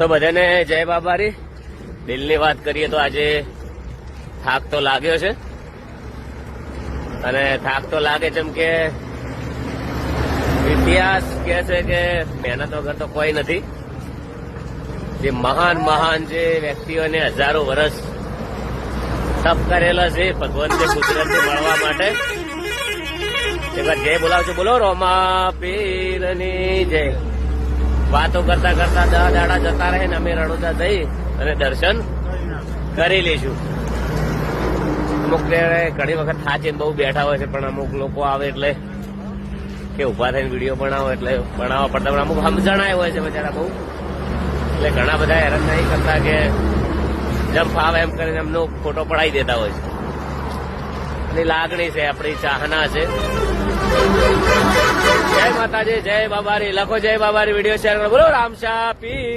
તો બધાને જય બાબારી. દિલની વાત કરીએ તો આજે થાક તો લાગ્યો છે. અને થાક તો લાગે એમ કે ઇતિહાસ કે છે કે મહેનત વગર તો કોઈ નથી. જે મહાન મહાન જે વ્યક્તિઓને હજારો વર્ષ તપ કરેલા છે ભગવાનને કુદરતને મળવા માટે. જય બોલાવજો, બોલો, રોમા પીરની જય. વાતો કરતા કરતા દહ દાડા જતા રહે ને અમે રણોદા જઈ અને દર્શન કરી લઈશું. અમુક ઘણી વખત થાચીને બહુ બેઠા હોય છે, પણ અમુક લોકો આવે એટલે કે ઊભા થઈને વીડિયો બનાવો એટલે બનાવવા પડતા, પણ અમુક સમજણાય હોય છે બચારા બહુ. એટલે ઘણા બધા હેરાન નહીં કરતા કે જેમ ફાવે એમ કરીને એમનો ફોટો પડાવી દેતા હોય છે. એની લાગણી છે, આપણી ચાહના છે. માતાજી જય બાબારી. લખો જય બાબારી વીડિયો શેર કરો. બોલો રામશા પી.